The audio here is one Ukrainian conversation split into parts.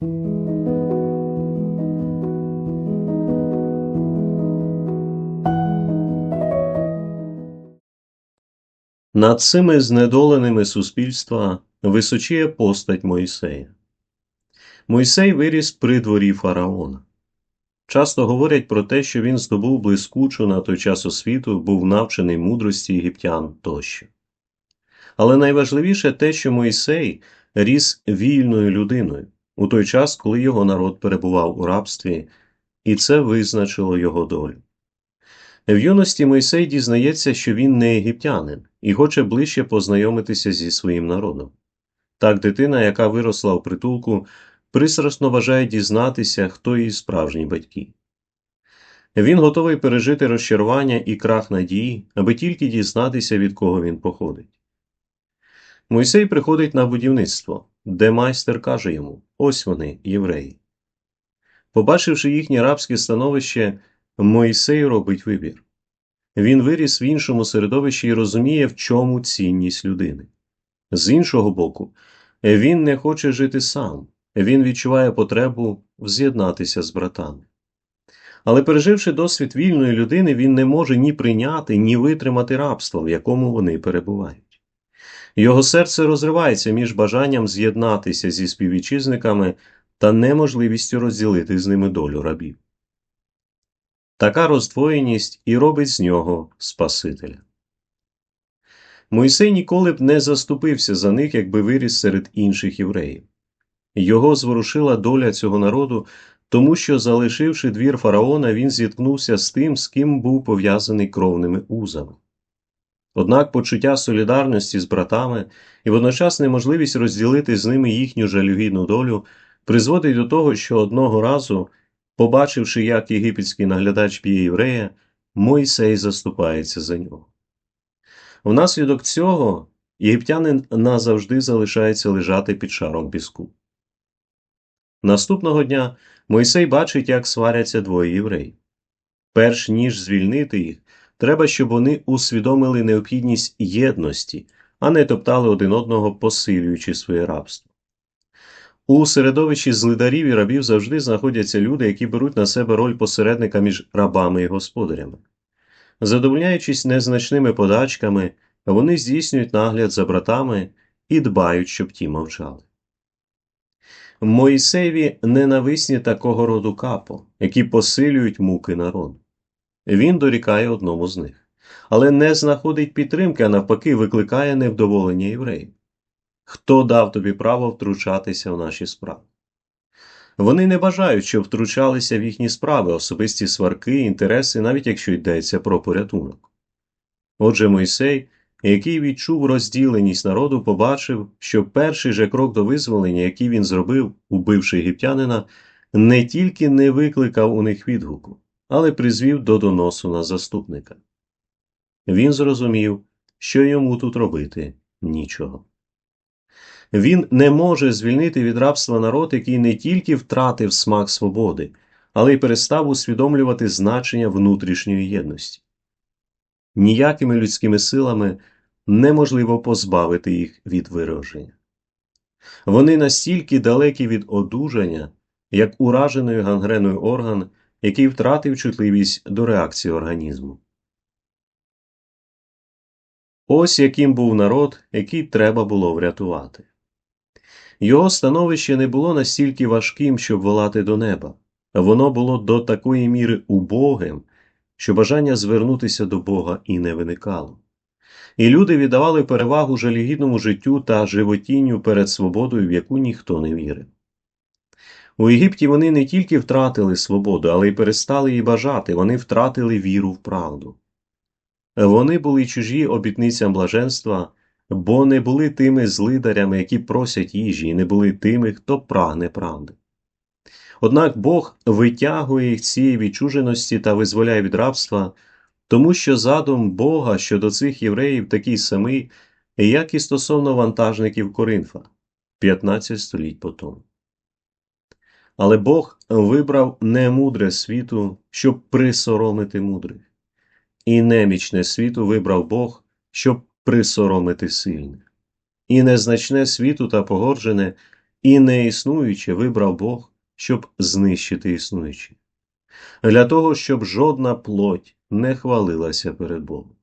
Над цими знедоленими суспільства височіє постать Мойсея. Мойсей виріс при дворі фараона. Часто говорять про те, що він здобув блискучу на той час освіту, був навчений мудрості єгиптян тощо. Але найважливіше те, що Мойсей ріс вільною людиною у той час, коли його народ перебував у рабстві, і це визначило його долю. В юності Мойсей дізнається, що він не єгиптянин і хоче ближче познайомитися зі своїм народом. Так дитина, яка виросла в притулку, пристрасно бажає дізнатися, хто її справжні батьки. Він готовий пережити розчарування і крах надії, аби тільки дізнатися, від кого він походить. Мойсей приходить на будівництво, де майстер каже йому ось вони, євреї. Побачивши їхнє рабське становище, Мойсей робить вибір. Він виріс в іншому середовищі і розуміє, в чому цінність людини. З іншого боку, він не хоче жити сам, він відчуває потребу вз'єднатися з братами. Але переживши досвід вільної людини, він не може ні прийняти, ні витримати рабство, в якому вони перебувають. Його серце розривається між бажанням з'єднатися зі співвітчизниками та неможливістю розділити з ними долю рабів. Така роздвоєність і робить з нього Спасителя. Мойсей ніколи б не заступився за них, якби виріс серед інших євреїв. Його зворушила доля цього народу, тому що, залишивши двір фараона, він зіткнувся з тим, з ким був пов'язаний кровними узами. Однак почуття солідарності з братами і водночас неможливість розділити з ними їхню жалюгідну долю призводить до того, що одного разу Побачивши, як єгипетський наглядач б'є єврея, Мойсей заступається за нього. Внаслідок цього єгиптянин назавжди залишається лежати під шаром піску. Наступного дня Мойсей бачить, як сваряться двоє євреїв. Перш ніж звільнити їх, треба, щоб вони усвідомили необхідність єдності, а не топтали один одного, посилюючи своє рабство. У середовищі злидарів і рабів завжди знаходяться люди, які беруть на себе роль посередника між рабами і господарями. Задовольняючись незначними подачками, вони здійснюють нагляд за братами і дбають, щоб ті мовчали. Моїсеєві ненависні такого роду капо, які посилюють муки народу. Він дорікає одному з них, але не знаходить підтримки, а навпаки, викликає невдоволення євреїв. Хто дав тобі право втручатися в наші справи? Вони не бажають, щоб втручалися в їхні справи, особисті сварки, інтереси, навіть якщо йдеться про порятунок. Отже, Мойсей, який відчув розділеність народу, побачив, що перший же крок до визволення, який він зробив, убивши єгиптянина, не тільки не викликав у них відгуку, але призвів до доносу на заступника. Він зрозумів, що йому тут робити нічого. Він не може звільнити від рабства народ, який не тільки втратив смак свободи, але й перестав усвідомлювати значення внутрішньої єдності. Ніякими людськими силами неможливо позбавити їх від вираження. Вони настільки далекі від одужання, як уражений гангреною орган, який втратив чутливість до реакції організму. Ось яким був народ, який треба було врятувати. Його становище не було настільки важким, щоб волати до неба, воно було до такої міри убогим, що бажання звернутися до Бога і не виникало. І люди віддавали перевагу жалігідному життю та животінню перед свободою, в яку ніхто не вірив. У Єгипті вони не тільки втратили свободу, але й перестали її бажати, вони втратили віру в правду. Вони були чужі обітницям блаженства бо не були тими злидарями, які просять їжі, і не були тими, хто прагне правди. Однак Бог витягує їх цієї відчуженості та визволяє від рабства, тому що задум Бога щодо цих євреїв такий самий, як і стосовно вантажників Коринфа 15 століть по тому. Але Бог вибрав немудре світу, щоб присоромити мудрих, і немічне світу вибрав Бог, щоб присоромити сильних, і незначне світу та погоджене, і неіснуюче вибрав Бог, щоб знищити існуюче, для того, щоб жодна плоть не хвалилася перед Богом.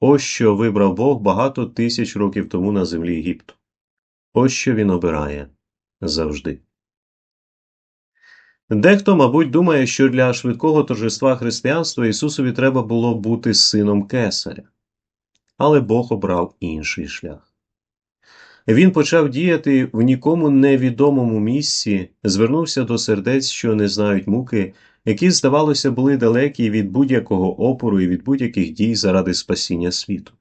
Ось що вибрав Бог багато тисяч років тому на землі Єгипту. Ось що він обирає завжди. Дехто, мабуть, думає, що для швидкого торжества християнства Ісусові треба було бути сином кесаря, але Бог обрав інший шлях. Він почав діяти в нікому невідомому місці, звернувся до сердець, що не знають муки, які, здавалося, були далекі від будь-якого опору і від будь-яких дій заради спасіння світу.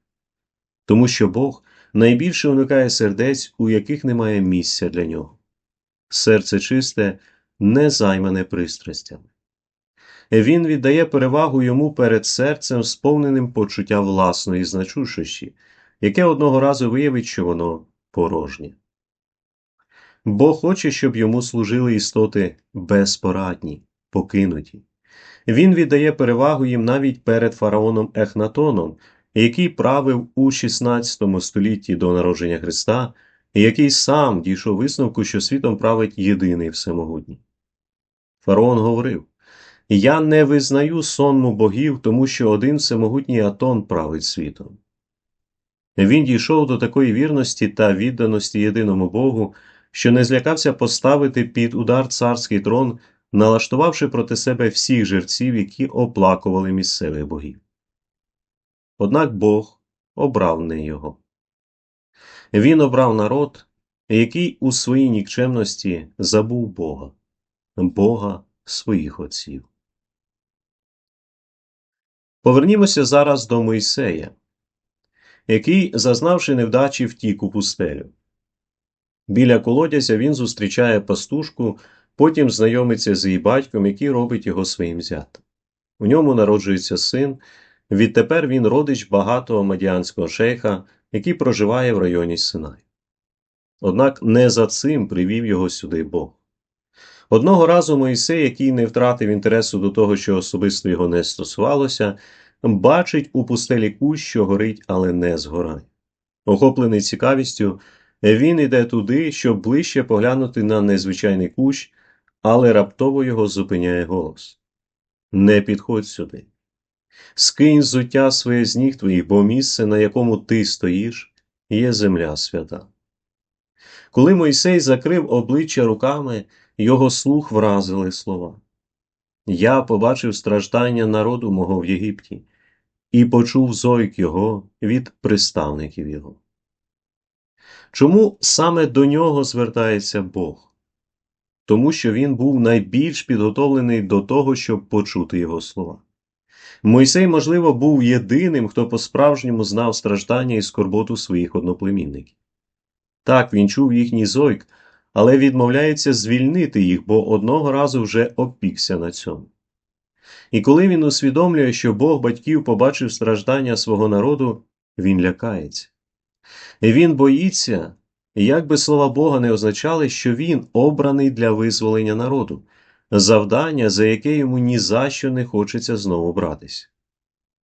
Тому що Бог найбільше уникає сердець, у яких немає місця для нього. Серце чисте, не займане пристрастями. Він віддає перевагу йому перед серцем, сповненим почуття власної значущості, яке одного разу виявить, що воно порожнє. Бог хоче, щоб йому служили істоти безпорадні, покинуті. Він віддає перевагу їм навіть перед фараоном Ехнатоном, який правив у 16 столітті до народження Христа, який сам дійшов висновку, що світом править єдиний всемогутній. Фараон говорив Я не визнаю сонму богів, тому що один всемогутній Атон править світом. Він дійшов до такої вірності та відданості єдиному Богу, що не злякався поставити під удар царський трон, налаштувавши проти себе всіх жерців, які оплакували місцевих богів. Однак Бог обрав не його. Він обрав народ, який у своїй нікчемності забув Бога, Бога своїх отців. Повернімося зараз до Мойсея який, зазнавши невдачі, втік у пустелю. Біля колодязя він зустрічає пастушку, потім знайомиться з її батьком, який робить його своїм зятем. У ньому народжується син, відтепер він родич багатого мадіанського шейха, який проживає в районі Синай. Однак не за цим привів його сюди Бог. Одного разу Моїсей, який не втратив інтересу до того, що особисто його не стосувалося, бачить у пустелі кущ, що горить, але не згорає. Охоплений цікавістю, він іде туди, щоб ближче поглянути на незвичайний кущ, але раптово його зупиняє голос Не підходь сюди. Скинь зуття своє з ніг твоїх, бо місце, на якому ти стоїш, є земля свята. Коли Мойсей закрив обличчя руками, його слух вразили слова. Я побачив страждання народу мого в Єгипті, і почув зойк його від приставників його. Чому саме до нього звертається Бог? Тому що він був найбільш підготовлений до того, щоб почути його слова. Мойсей, можливо, був єдиним, хто по-справжньому знав страждання і скорботу своїх одноплемінників. Так, він чув їхній зойк, але відмовляється звільнити їх, бо одного разу вже опікся на цьому. І коли він усвідомлює, що Бог батьків побачив страждання свого народу, він лякається. І Він боїться, як би слова Бога не означали, що він обраний для визволення народу, завдання, за яке йому ні за що не хочеться знову братися.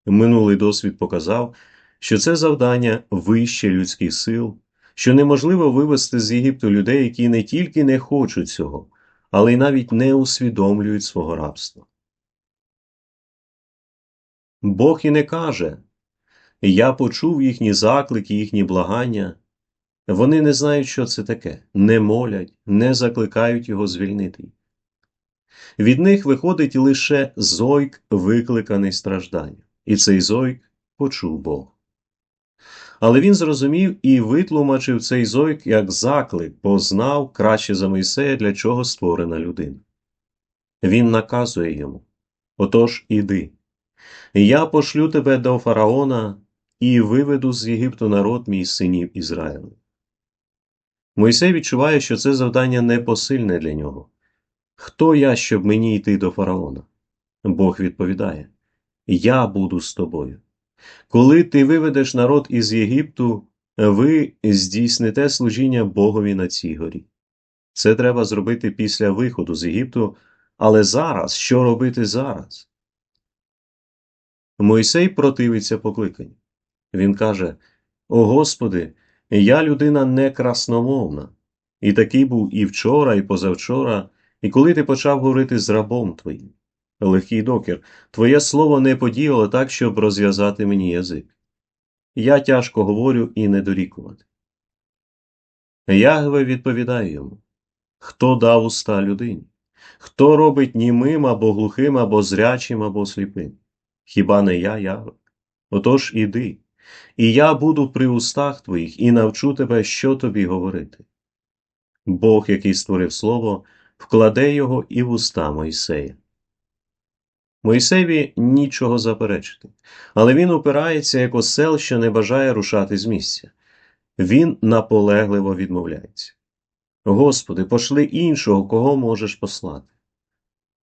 Минулий досвід показав, що це завдання вище людських сил, що неможливо вивести з Єгипту людей, які не тільки не хочуть цього, але й навіть не усвідомлюють свого рабства. Бог і не каже Я почув їхні заклики, їхні благання. Вони не знають, що це таке, не молять, не закликають його звільнити. Від них виходить лише зойк, викликаний стражданням, і цей зойк почув Бог. Але він зрозумів і витлумачив цей зойк як заклик, бо знав краще за Мойсея, для чого створена людина. Він наказує йому Отож іди. Я пошлю тебе до фараона і виведу з Єгипту народ мій синів Ізраїлю. Мойсей відчуває, що це завдання непосильне для нього. Хто я, щоб мені йти до фараона? Бог відповідає: Я буду з тобою. Коли ти виведеш народ із Єгипту, ви здійсните служіння Богові на цій горі. Це треба зробити після виходу з Єгипту, але зараз що робити зараз? Мойсей противиться покликанню. Він каже: О Господи, я людина не красномовна. І такий був і вчора, і позавчора, і коли ти почав говорити з рабом твоїм. Легкий докір, твоє слово не подіяло так, щоб розв'язати мені язик. Я тяжко говорю і не дорікувати. Ягве відповідає йому Хто дав уста людині? Хто робить німим або глухим, або зрячим, або сліпим? Хіба не я, Ягве? Отож іди, і я буду при устах твоїх і навчу тебе, що тобі говорити. Бог, який створив слово, вкладе його і в уста Мойсея. Мойсеві нічого заперечити, але він упирається як осел, що не бажає рушати з місця. Він наполегливо відмовляється. Господи, пошли іншого, кого можеш послати.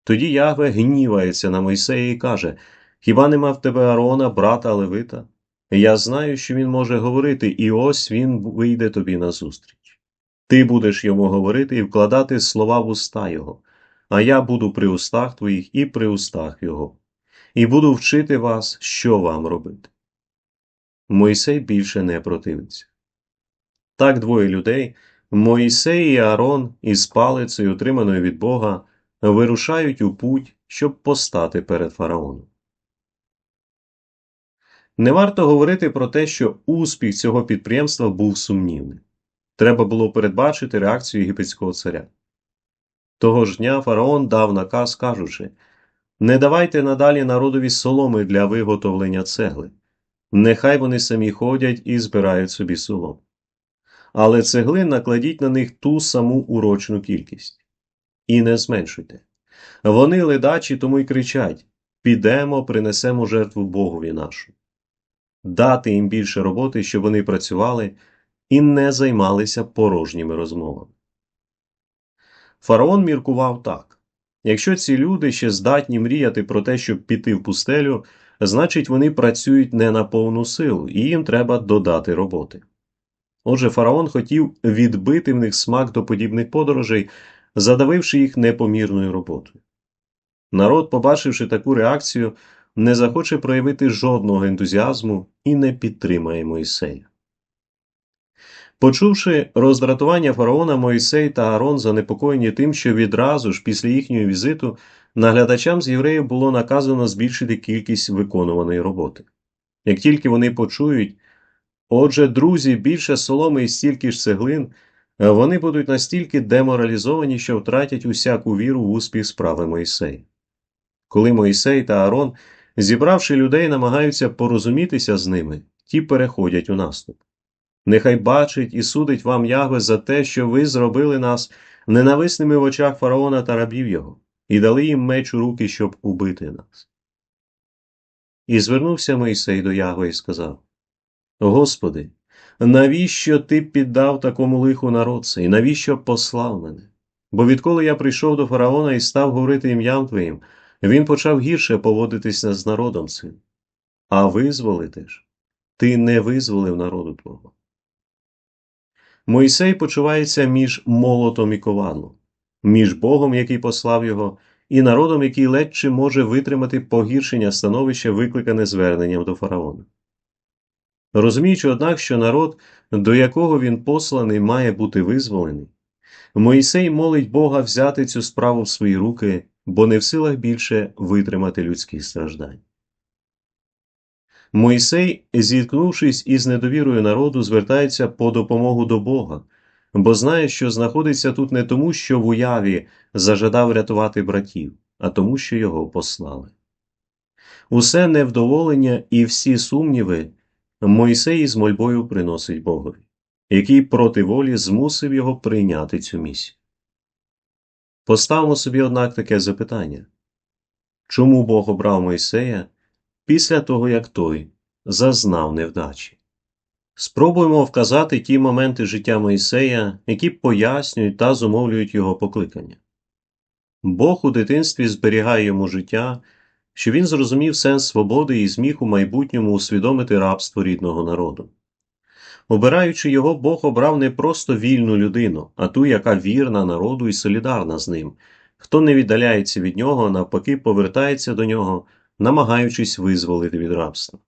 Тоді Ягве гнівається на Мойсея і каже Хіба нема в тебе Арона, брата Левита? Я знаю, що він може говорити, і ось він вийде тобі назустріч. Ти будеш йому говорити і вкладати слова в уста його, а я буду при устах твоїх і при устах його, і буду вчити вас, що вам робити. Мойсей більше не противиться. Так двоє людей, Моїсей і Аарон, із палицею, отриманою від Бога, вирушають у путь, щоб постати перед фараоном. Не варто говорити про те, що успіх цього підприємства був сумнівним. Треба було передбачити реакцію єгипетського царя. Того ж дня фараон дав наказ, кажучи Не давайте надалі народові соломи для виготовлення цегли, нехай вони самі ходять і збирають собі солому. Але цеглин накладіть на них ту саму урочну кількість. І не зменшуйте. Вони ледачі тому й кричать Підемо, принесемо жертву Богові нашу. Дати їм більше роботи, щоб вони працювали і не займалися порожніми розмовами. Фараон міркував так якщо ці люди ще здатні мріяти про те, щоб піти в пустелю, значить вони працюють не на повну силу, і їм треба додати роботи. Отже, фараон хотів відбити в них смак до подібних подорожей, задавивши їх непомірною роботою. Народ, побачивши таку реакцію, не захоче проявити жодного ентузіазму і не підтримає Мойсея. Почувши роздратування фараона, Мойсей та Аарон занепокоєні тим, що відразу ж після їхнього візиту наглядачам з євреїв було наказано збільшити кількість виконуваної роботи. Як тільки вони почують, отже, друзі, більше соломи і стільки ж цеглин, вони будуть настільки деморалізовані, що втратять усяку віру в успіх справи Мойсея. Коли Мойсей та Аарон, зібравши людей, намагаються порозумітися з ними, ті переходять у наступ. Нехай бачить і судить вам Ягве за те, що ви зробили нас ненависними в очах фараона та рабів його, і дали їм меч у руки, щоб убити нас. І звернувся Мойсей до Ягве і сказав Господи, навіщо ти піддав такому лиху народ цей, навіщо послав мене? Бо відколи я прийшов до фараона і став говорити ім'ям Твоїм, він почав гірше поводитися з народом цим. А визволити ж, ти не визволив народу Твого. Мойсей почувається між молотом і ковадлом, між Богом, який послав його, і народом, який ледь чи може витримати погіршення становища, викликане зверненням до фараона. Розуміючи, однак, що народ, до якого він посланий, має бути визволений, Мойсей молить Бога взяти цю справу в свої руки, бо не в силах більше витримати людських страждань. Мойсей, зіткнувшись із недовірою народу, звертається по допомогу до Бога, бо знає, що знаходиться тут не тому, що в уяві зажадав рятувати братів, а тому, що його послали. Усе невдоволення і всі сумніви Мойсей із мольбою приносить Богові, який проти волі змусив його прийняти цю місію. Поставимо собі, однак, таке запитання чому Бог обрав Мойсея? Після того, як той зазнав невдачі. Спробуємо вказати ті моменти життя Моїсея, які пояснюють та зумовлюють його покликання. Бог у дитинстві зберігає йому життя, що він зрозумів сенс свободи і зміг у майбутньому усвідомити рабство рідного народу. Обираючи його, Бог обрав не просто вільну людину, а ту, яка вірна народу і солідарна з ним, хто не віддаляється від нього, навпаки, повертається до нього, намагаючись визволити від рабства.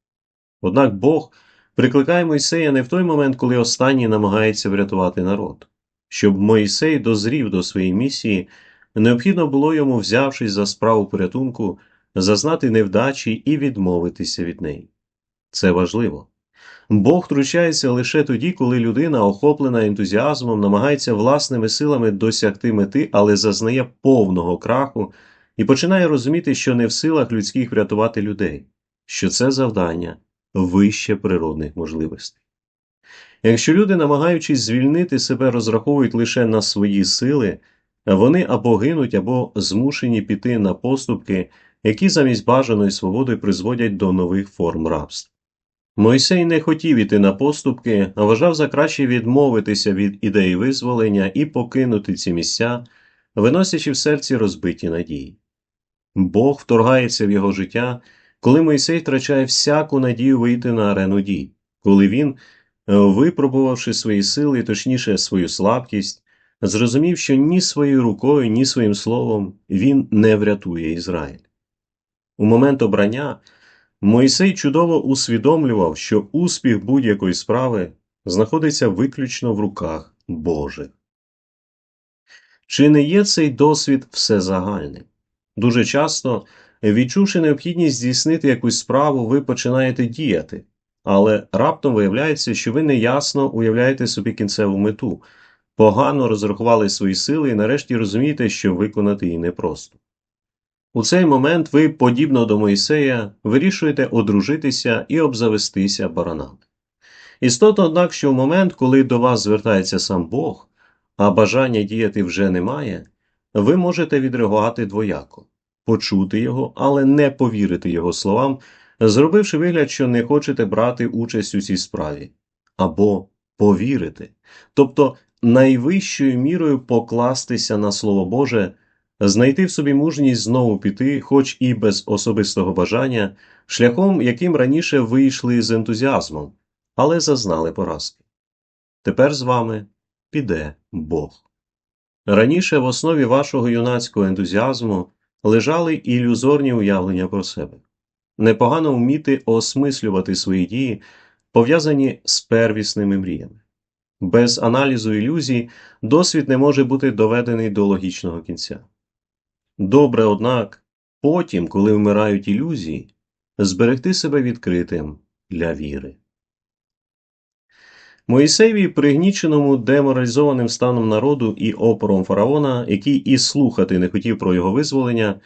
Однак Бог прикликає Мойсея не в той момент, коли останній намагається врятувати народ, Щоб Мойсей дозрів до своєї місії, необхідно було йому, взявшись за справу порятунку, зазнати невдачі і відмовитися від неї. Це важливо. Бог втручається лише тоді, коли людина, охоплена ентузіазмом, намагається власними силами досягти мети, але зазнає повного краху і починає розуміти, що не в силах людських врятувати людей, що це завдання вище природних можливостей. Якщо люди, намагаючись звільнити себе, розраховують лише на свої сили, вони або гинуть, або змушені піти на поступки, які замість бажаної свободи призводять до нових форм рабства. Мойсей не хотів іти на поступки, а вважав за краще відмовитися від ідеї визволення і покинути ці місця, виносячи в серці розбиті надії. Бог вторгається в його життя, коли Мойсей втрачає всяку надію вийти на арену дій, коли він, випробувавши свої сили, точніше свою слабкість, зрозумів, що ні своєю рукою, ні своїм словом він не врятує Ізраїль. У момент обрання Мойсей чудово усвідомлював, що успіх будь-якої справи знаходиться виключно в руках Божих. Чи не є цей досвід всезагальним? Дуже часто, відчувши необхідність здійснити якусь справу, ви починаєте діяти, але раптом виявляється, що ви неясно уявляєте собі кінцеву мету, погано розрахували свої сили і нарешті розумієте, що виконати її непросто. У цей момент ви, подібно до Моїсея, вирішуєте одружитися і обзавестися баранами. Істотно, однак, що в момент, коли до вас звертається сам Бог, а бажання діяти вже немає, ви можете відреагувати двояко, почути його, але не повірити його словам, зробивши вигляд, що не хочете брати участь у цій справі, або повірити, тобто найвищою мірою покластися на Слово Боже знайти в собі мужність знову піти, хоч і без особистого бажання, шляхом, яким раніше вийшли з ентузіазмом, але зазнали поразки. Тепер з вами піде Бог. Раніше в основі вашого юнацького ентузіазму лежали ілюзорні уявлення про себе. Непогано вміти осмислювати свої дії, пов'язані з первісними мріями. Без аналізу ілюзій досвід не може бути доведений до логічного кінця. Добре, однак, потім, коли вмирають ілюзії, зберегти себе відкритим для віри. Моїсеєві, пригніченому деморалізованим станом народу і опором фараона, який і слухати не хотів про його визволення,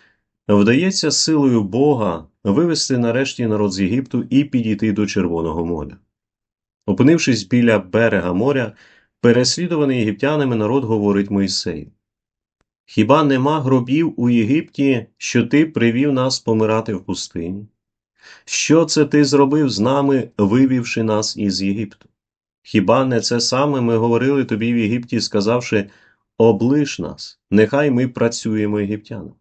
вдається силою Бога вивести нарешті народ з Єгипту і підійти до Червоного моря. Опинившись біля берега моря, переслідуваний єгиптянами народ говорить Моїсею Хіба нема гробів у Єгипті, що ти привів нас помирати в пустині? Що це ти зробив з нами, вивівши нас із Єгипту? Хіба не це саме ми говорили тобі в Єгипті, сказавши облиш нас, нехай ми працюємо єгиптянам?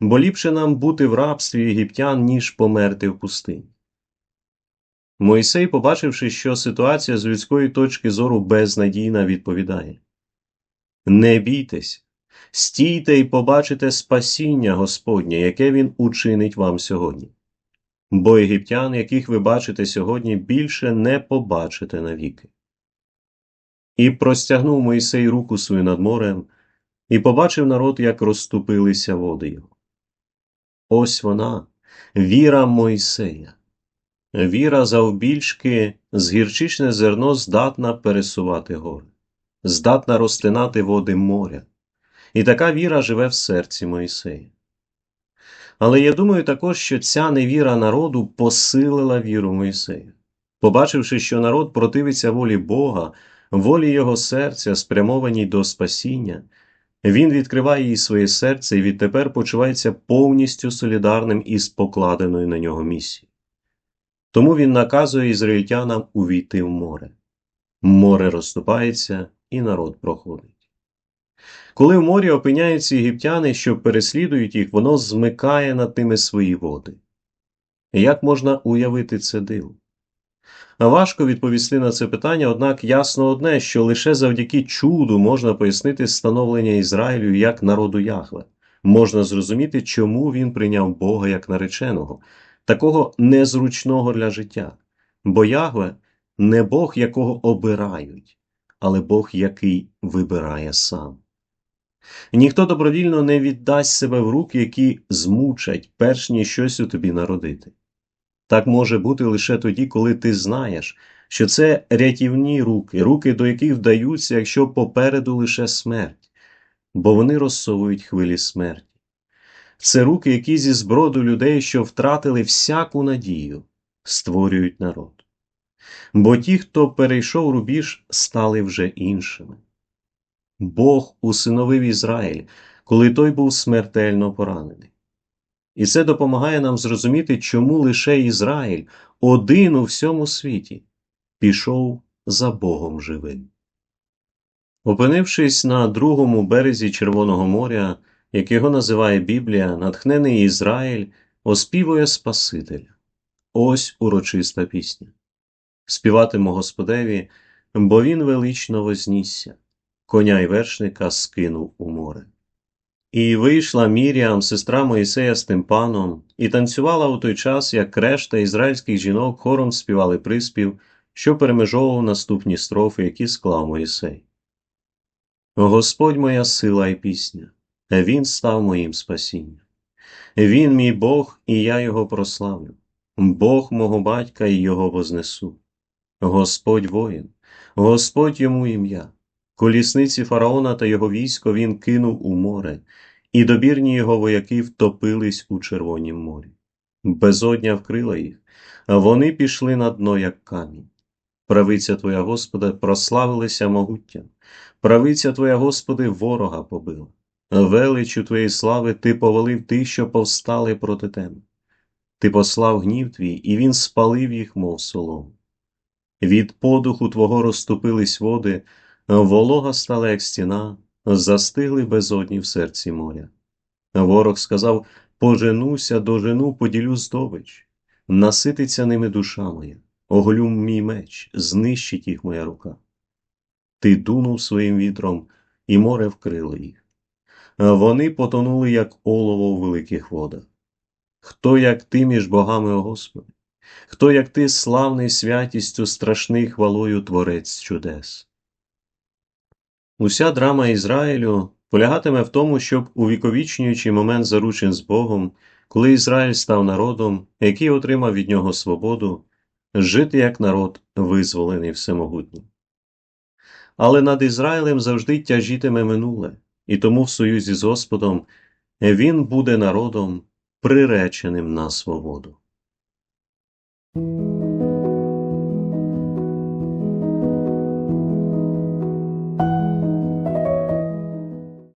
Бо ліпше нам бути в рабстві єгиптян, ніж померти в пустині. Мойсей, побачивши, що ситуація з людської точки зору безнадійна, відповідає Не бійтесь, стійте і побачите спасіння Господнє, яке Він учинить вам сьогодні. Бо єгиптян, яких ви бачите сьогодні, більше не побачите навіки. І простягнув Мойсей руку свою над морем, і побачив народ, як розступилися води його. Ось вона, віра Мойсея. Віра завбільшки з гірчичне зерно здатна пересувати гори, здатна розтинати води моря. І така віра живе в серці Моїсея. Але я думаю також, що ця невіра народу посилила віру Моїсея. Побачивши, що народ противиться волі Бога, волі його серця, спрямованій до спасіння, він відкриває їй своє серце і відтепер почувається повністю солідарним із покладеною на нього місією. Тому він наказує ізраїльтянам увійти в море. Море розступається, і народ проходить. Коли в морі опиняються єгиптяни, що переслідують їх, воно змикає над ними свої води. Як можна уявити це диво? Важко відповісти на це питання, однак ясно одне, що лише завдяки чуду можна пояснити становлення Ізраїлю як народу Яхве, можна зрозуміти, чому він прийняв Бога як нареченого, такого незручного для життя, бо Ягве не Бог, якого обирають, але Бог, який вибирає сам. Ніхто добровільно не віддасть себе в руки, які змучать, перш ніж щось у тобі народити. Так може бути лише тоді, коли ти знаєш, що це рятівні руки, руки, до яких вдаються, якщо попереду лише смерть, бо вони розсовують хвилі смерті. Це руки, які зі зброду людей, що втратили всяку надію, створюють народ. Бо ті, хто перейшов рубіж, стали вже іншими. Бог усиновив Ізраїль, коли той був смертельно поранений. І це допомагає нам зрозуміти, чому лише Ізраїль, один у всьому світі, пішов за Богом живим. Опинившись на другому березі Червоного моря, як його називає Біблія, натхнений Ізраїль оспівує Спасителя. Ось урочиста пісня. Співатиму Господеві, бо він велично вознісся, коня й вершника скинув у море. І вийшла Міріам, сестра Моїсея з тим паном, і танцювала у той час, як решта ізраїльських жінок хором співали приспів, що перемежовував наступні строфи, які склав Моїсей. Господь моя сила і пісня, Він став моїм спасінням. Він мій Бог, і я його прославлю, Бог мого батька і його вознесу. Господь воїн, Господь йому ім'я. Колісниці фараона та його військо він кинув у море, і добірні його вояки втопились у Червонім морі. Безодня вкрила їх, а вони пішли на дно, як камінь. Правиця Твоя, Господи, прославилася могуттям, правиця Твоя, Господи, ворога побила. Величу Твоєї слави Ти повалив тих, що повстали проти Тебе. Ти послав гнів Твій, і він спалив їх, мов солому. Від подуху Твого розступились води, волога стала, як стіна, застигли безодні в серці моря. Ворог сказав Поженуся, дожену, поділю здобич, насититься ними душа моя, оголю мій меч, знищить їх моя рука. Ти дунув своїм вітром, і море вкрило їх. Вони потонули, як олово у великих водах. Хто, як ти між богами, о Господи? Хто, як ти, славний святістю, страшний хвалою творець чудес? Уся драма Ізраїлю полягатиме в тому, щоб, увіковічнюючи момент заручин з Богом, коли Ізраїль став народом, який отримав від нього свободу, жити як народ, визволений всемогутнім. Але над Ізраїлем завжди тяжітиме минуле, і тому в союзі з Господом він буде народом, приреченим на свободу.